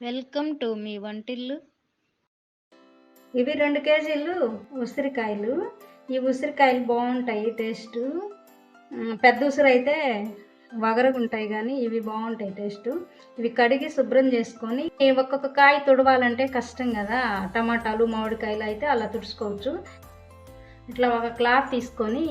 Welcome to me వంటిల్లు. ఇవి రెండు కేజీలు ఉసిరికాయలు. ఈ ఉసిరికాయలు బాగుంటాయి టేస్ట్. పెద్ద ఉసిరి అయితే వగరగా ఉంటాయి కానీ ఇవి బాగుంటాయి టేస్ట్. ఇవి కడిగి శుభ్రం చేసుకొని ఒక్కొక్క కాయ తుడవాలంటే కష్టం కదా. టమాటాలు మామిడికాయలు అయితే అలా తుడుచుకోవచ్చు. ఇట్లా ఒక క్లాత్ తీసుకొని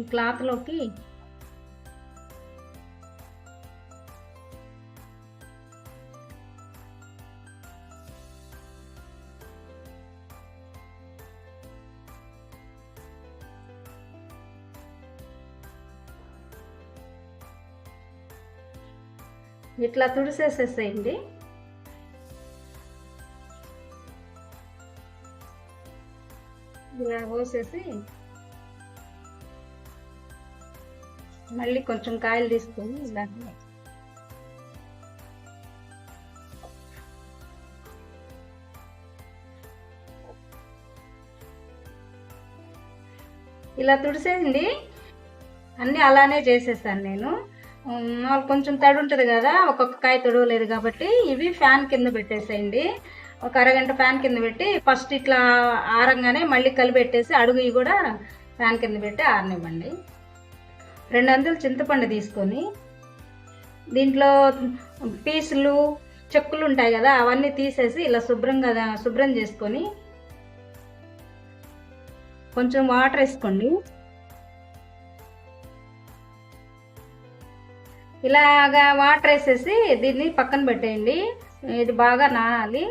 ఈ క్లాత్లోకి ఇట్లా తుడిసేసేసేయండి. ఇలా పోసేసి మళ్ళీ కొంచెం కాయలు తీసుకొని ఇలా ఇలా తుడిసేయండి. అన్నీ అలానే చేసేసాను నేను. వాళ్ళు కొంచెం తడి ఉంటుంది కదా ఒక్కొక్క కాయ తొడవలేదు కాబట్టి ఇవి ఫ్యాన్ కింద పెట్టేసేయండి. ఒక అరగంట ఫ్యాన్ కింద పెట్టి ఫస్ట్ ఇట్లా ఆరంగానే మళ్ళీ కలిపెట్టేసి అడుగు ఇవి కూడా ఫ్యాన్ కింద పెట్టి ఆరనివ్వండి. రెండు అంతులు చింతపండు తీసుకొని దీంట్లో పీసులు చెక్కులు ఉంటాయి కదా అవన్నీ తీసేసి ఇలా శుభ్రంగా శుభ్రం చేసుకొని కొంచెం వాటర్ వేసుకోండి. ఇలాగా వాటర్ వేసేసి దీన్ని పక్కన పెట్టేయండి. ఇది బాగా నానాలి.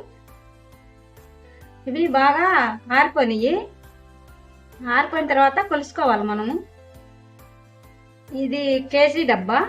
ఇవి బాగా ఆరిపోయినాయి. ఆరిపోయిన తర్వాత కొలుసుకోవాలి మనము. ఇది కేజీ డబ్బా.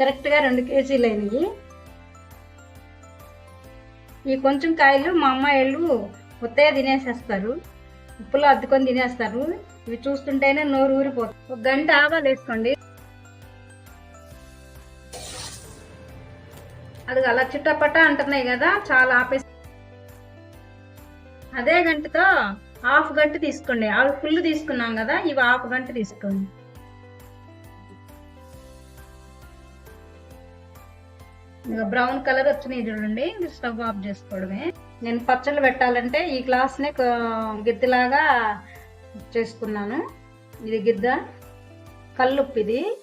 కరెక్ట్గా రెండు కేజీలు అయినాయి. ఈ కొంచెం కాయలు మా అమ్మాయిలు ఉత్తగా తినేసేస్తారు. ఉప్పులో అద్దుకొని తినేస్తారు. ఇవి చూస్తుంటేనే నోరు ఊరిపోతుంది. ఒక గంట ఆవాలు వేసుకోండి. అది అలా చుట్టపట్ట అంటున్నాయి కదా చాలా ఆపేసి అదే గంటతో హాఫ్ గంట తీసుకోండి. అవి ఫుల్ తీసుకున్నాం కదా ఇవి హాఫ్ గంట తీసుకోండి. బ్రౌన్ కలర్ వచ్చినాయి చూడండి. ఇది స్టవ్ ఆఫ్ చేసుకోవడమే. నేను పచ్చళ్ళు పెట్టాలంటే ఈ గ్లాస్ని గిద్దలాగా చేసుకున్నాను. ఇది గిద్ద. కల్లుప్పు ఇది.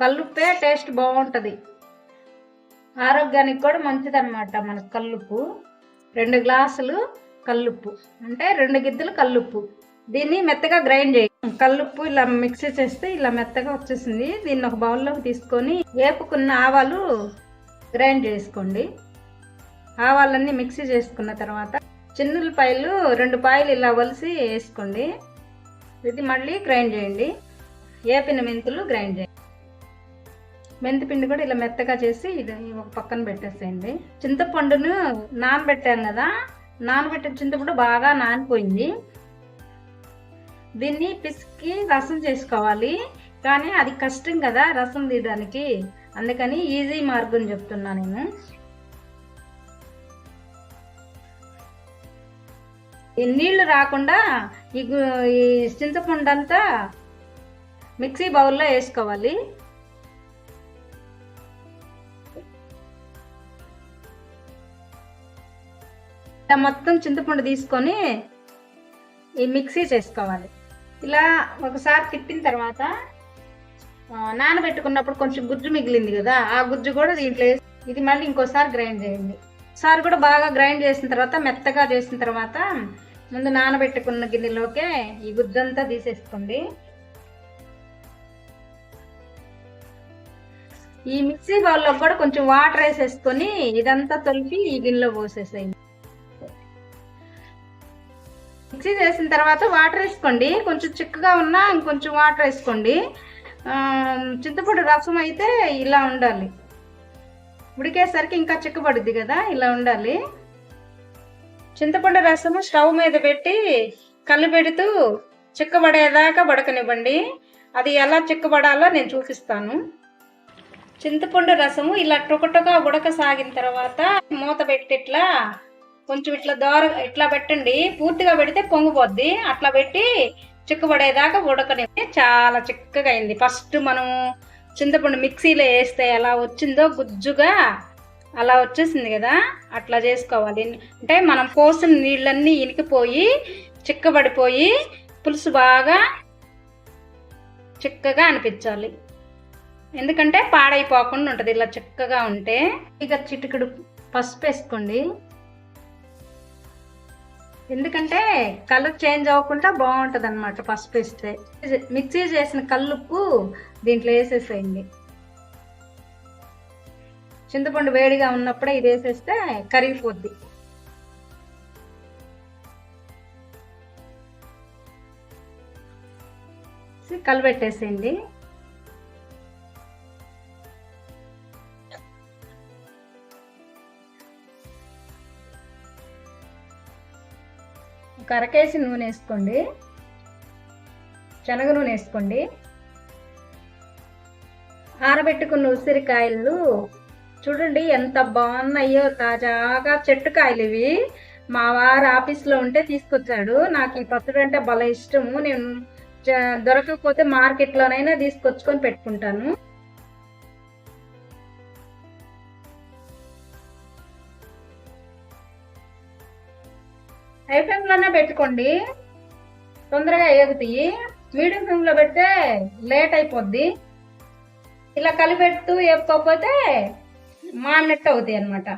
కల్లుప్పే టేస్ట్ బాగుంటుంది. ఆరోగ్యానికి కూడా మంచిది అనమాట మనకు కల్లుప్పు. రెండు గ్లాసులు కల్లుప్పు. అంటే రెండు గిద్దలు కల్లుప్పు. దీన్ని మెత్తగా గ్రైండ్ చేయి. కల్లుప్పు ఇలా మిక్సీ చేస్తే ఇలా మెత్తగా వచ్చేసింది. దీన్ని ఒక బౌల్లోకి తీసుకొని వేపుకున్న ఆవాలు గ్రైండ్ చేసుకోండి. ఆవాలన్నీ మిక్సీ చేసుకున్న తర్వాత చిన్నులపాయలు రెండు పాయలు ఇలా వలిసి వేసుకోండి. ఇది మళ్ళీ గ్రైండ్ చేయండి. వేపిన మెంతులు గ్రైండ్ చేయండి. మెంతి పిండి కూడా ఇలా మెత్తగా చేసి ఇది ఒక పక్కన పెట్టేసేయండి. చింతపండును నానబెట్టాం కదా నానబెట్టిన చింతపండు బాగా నానిపోయింది. దీన్ని పిసికి రసం చేసుకోవాలి. కానీ అది కష్టం కదా రసం తీయడానికి. అందుకని ఈజీ మార్గం చెప్తున్నా నేను. ఈ నీళ్ళు రాకుండా ఈ ఈ చింతపండు అంతా మిక్సీ బౌల్లో వేసుకోవాలి. ఇలా మొత్తం చింతపండు తీసుకొని ఈ మిక్సీ చేసుకోవాలి. ఇలా ఒకసారి తిప్పిన తర్వాత నానబెట్టుకున్నప్పుడు కొంచెం గుజ్జు మిగిలింది కదా ఆ గుజ్జు కూడా దీంట్లో వేసి ఇది మళ్ళీ ఇంకోసారి గ్రైండ్ చేయండి. సార్ కూడా బాగా గ్రైండ్ చేసిన తర్వాత మెత్తగా చేసిన తర్వాత ముందు నానబెట్టుకున్న గిన్నెలోకే ఈ గుజ్జంతా తీసేసుకోండి. ఈ మిక్సీ బౌల్లో కూడా కొంచెం వాటర్ వేసేసుకొని ఇదంతా తొలిపి ఈ గిన్నెలో పోసేసేయండి. మిక్సీ చేసిన తర్వాత వాటర్ వేసుకోండి. కొంచెం చిక్కగా ఉన్నా ఇంకొంచెం వాటర్ వేసుకోండి. చింతపండు రసం అయితే ఇలా ఉండాలి. ఉడికేసరికి ఇంకా చిక్కబడుద్ది కదా ఇలా ఉండాలి. చింతపండు రసము స్టవ్ మీద పెట్టి కళ్ళు పెడుతూ చిక్కబడేదాకా బడకనివ్వండి అది ఎలా చిక్కబడాలో నేను చూపిస్తాను. చింతపండు రసము ఇలా టొకటొక ఉడకసాగిన తర్వాత మూత పెట్టి ఇట్లా కొంచెం ఇట్లా దోర ఇట్లా పెట్టండి. పూర్తిగా పెడితే పొంగిపోద్ది అట్లా పెట్టి చిక్కబడేదాకా ఉడకని చాలా చిక్కగా అయింది. ఫస్ట్ మనం చింతపండు మిక్సీలో వేస్తే ఎలా వచ్చిందో గుజ్జుగా అలా వచ్చేసింది కదా. అట్లా చేసుకోవాలి. అంటే మనం పోసిన నీళ్ళన్నీ ఇనికిపోయి చిక్కబడిపోయి పులుసు బాగా చిక్కగా అనిపించాలి. ఎందుకంటే పాడైపోకుండా ఉంటుంది. ఇలా చిక్కగా ఉంటే ఇక చిటికడు పసుపు వేసుకోండి ఎందుకంటే కలర్ చేంజ్ అవ్వకుండా బాగుంటుంది అనమాట పసుపు వేస్తే మిక్సీ చేసిన కల్లుప్పు దీంట్లో వేసేసేయండి. చింతపండు వేడిగా ఉన్నప్పుడే ఇది వేసేస్తే కరిగిపోద్ది. కలిపెట్టేసేయండి. ఒక అరకేసి నూనె వేసుకోండి. శనగ నూనె వేసుకోండి. ఆరబెట్టుకున్న ఉసిరికాయలు చూడండి ఎంత బాగున్నాయో తాజాగా చెట్టు కాయలు ఇవి. మా వారు ఆఫీస్లో ఉంటే తీసుకొచ్చాడు. నాకు ఈ పచ్చడి అంటే భలే ఇష్టము. నేను దొరకకపోతే మార్కెట్లోనైనా తీసుకొచ్చుకొని పెట్టుకుంటాను. హై ఫ్లేమ్లోనే పెట్టుకోండి. తొందరగా ఎగుతాయి మీడియం ఫ్లేమ్లో పెడితే లేట్ అయిపోద్ది. ఇలా కలిపెడుతూ వేపుకోకపోతే మాడినట్టు అవుతాయి అనమాట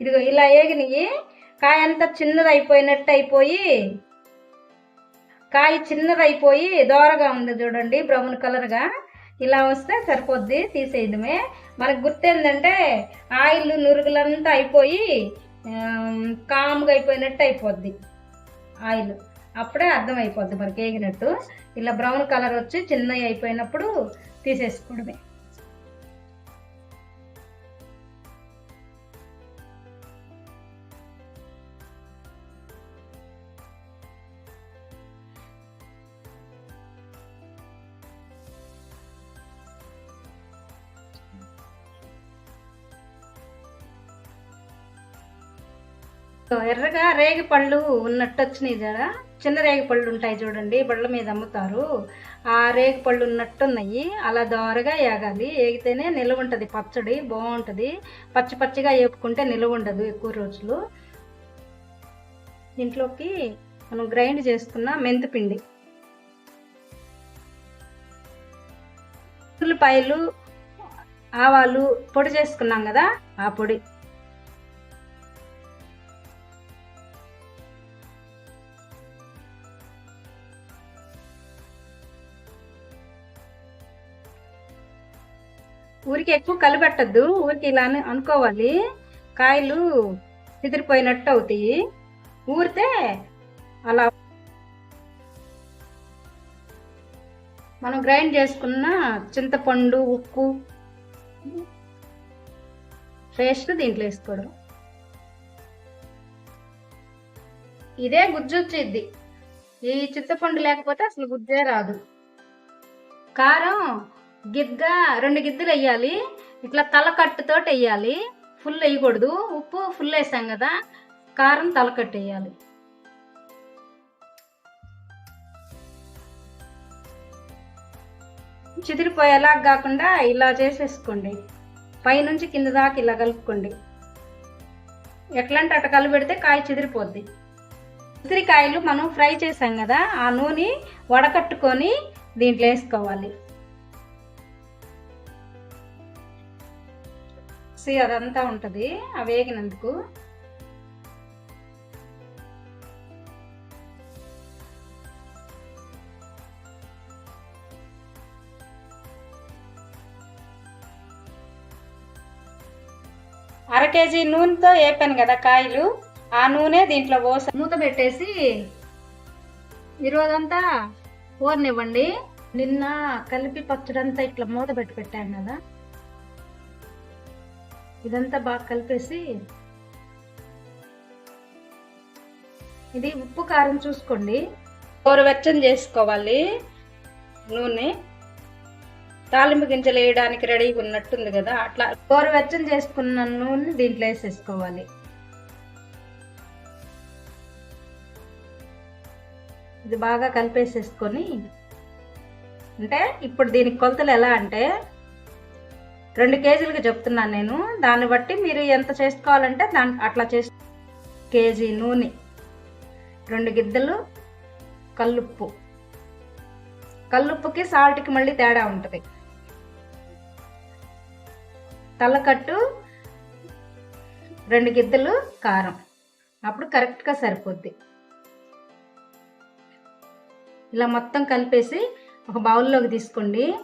ఇదిగో ఇలా ఏగినాయి. కాయ అంతా చిన్నది అయిపోయినట్టు అయిపోయి కాయ చిన్నది అయిపోయి దోరగా ఉంది చూడండి బ్రౌన్ కలర్గా. ఇలా వస్తే సరిపోద్ది తీసేయడమే. మనకు గుర్తేందంటే ఆయిల్ నురుగులంతా అయిపోయి కామ్గా అయిపోయినట్టు అయిపోద్ది ఆయిల్. అప్పుడే అర్థం అయిపోద్ది మనకి ఏగినట్టు. ఇలా బ్రౌన్ కలర్ వచ్చి చిన్నవి అయిపోయినప్పుడు తీసేసుకోవడమే. ఎర్రగా రేగి పళ్ళు ఉన్నట్టు వచ్చినాయి జరా చిన్న రేగి పళ్ళు ఉంటాయి చూడండి బళ్ళ మీద అమ్ముతారు. ఆ రేగి పళ్ళు ఉన్నట్టు ఉన్నాయి అలా దోరగా ఏగాలి. ఏగితేనే నిలువ ఉంటుంది పచ్చడి బాగుంటుంది. పచ్చి పచ్చిగా వేపుకుంటే నిలువ ఉండదు ఎక్కువ రోజులు. దీంట్లోకి మనం గ్రైండ్ చేసుకున్న మెంతిపిండి. ఉల్లిపాయలు ఆవాలు పొడి చేసుకున్నాం కదా ఆ పొడి. ఊరికి ఎక్కువ కలిపెట్టద్దు ఊరికి ఇలా అని అనుకోవాలి. కాయలు చిదిరిపోయినట్టు అవుతాయి. ఊరితే అలా మనం గ్రైండ్ చేసుకున్న చింతపండు ఉప్పు పేస్ట్ దీంట్లో వేసుకోవడం. ఇదే గుజ్జు వచ్చిద్ది ఈ చింతపండు లేకపోతే అసలు గుజ్జే రాదు. కారం గిద్ద రెండు గిద్దలు వేయాలి. ఇట్లా తలకట్టుతో వేయాలి. ఫుల్ వేయకూడదు. ఉప్పు ఫుల్ వేసాం కదా కారం తలకట్టు వేయాలి. చిదిరిపోయేలా కాకుండా ఇలా చేసేసుకోండి. పైనుంచి కింద దాకా ఇలా కలుపుకోండి. ఎట్లా అంటే అట్ట కలిపెడితే కాయ చిదిరిపోద్ది. ఉసిరికాయలు మనం ఫ్రై చేసాం కదా ఆ నూనె వడకట్టుకొని దీంట్లో వేసుకోవాలి. సి అదంతా ఉంటుంది ఆ వేగినందుకు. అర కేజీ నూనెతో వేపాను కదా కాయలు ఆ నూనె దీంట్లో పోస మూత పెట్టేసి ఈరోజంతా ఊరనివ్వండి నిన్న కలిపి పచ్చడంతా ఇట్లా మూత పెట్టి పెట్టాను కదా. ఇదంతా బాగా కలిపేసి ఇది ఉప్పు కారం చూసుకోండి. గోరువెచ్చని చేసుకోవాలి. నూనె తాలింపు గింజలు వేయడానికి రెడీగా ఉన్నట్టుంది కదా అట్లా గోరువెచ్చని చేసుకున్న నూనె దీంట్లో వేసేసుకోవాలి. ఇది బాగా కలిపేసేసుకొని అంటే ఇప్పుడు దీనికి కొలతలు ఎలా అంటే రెండు కేజీలకి చెప్తున్నాను నేను. దాన్ని బట్టి మీరు ఎంత చేసుకోవాలంటే దాని అట్లా చేసు కేజీ నూనె రెండు గిద్దలు కల్లుప్పు. కల్లుప్పుకి సాల్ట్కి మళ్ళీ తేడా ఉంటుంది. తలకట్టు రెండు గిద్దలు కారం. అప్పుడు కరెక్ట్గా సరిపోద్ది. ఇలా మొత్తం కలిపేసి ఒక బౌల్లోకి తీసుకోండి.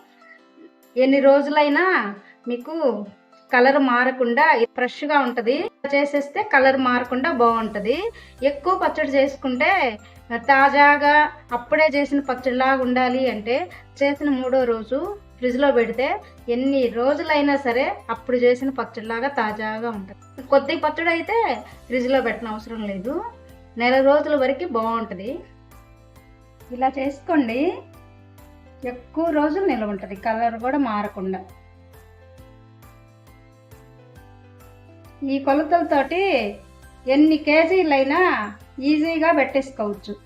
ఎన్ని రోజులైనా మీకు కలర్ మారకుండా ఫ్రెష్గా ఉంటుంది. చేసేస్తే కలర్ మారకుండా బాగుంటుంది. ఎక్కువ పచ్చడి చేసుకుంటే తాజాగా అప్పుడే చేసిన పచ్చడిలాగా ఉండాలి అంటే చేసిన మూడో రోజు ఫ్రిడ్జ్లో పెడితే ఎన్ని రోజులైనా సరే అప్పుడు చేసిన పచ్చడిలాగా తాజాగా ఉంటుంది. కొద్ది పచ్చడి అయితే ఫ్రిడ్జ్లో పెట్టిన అవసరం లేదు. నెల రోజుల వరకు బాగుంటుంది. ఇలా చేసుకోండి. ఎక్కువ రోజులు నిల్వ ఉంటుంది. కలర్ కూడా మారకుండా. ఈ కొలతలతోటి ఎన్ని కేజీలైనా ఈజీగా పెట్టేసుకోవచ్చు.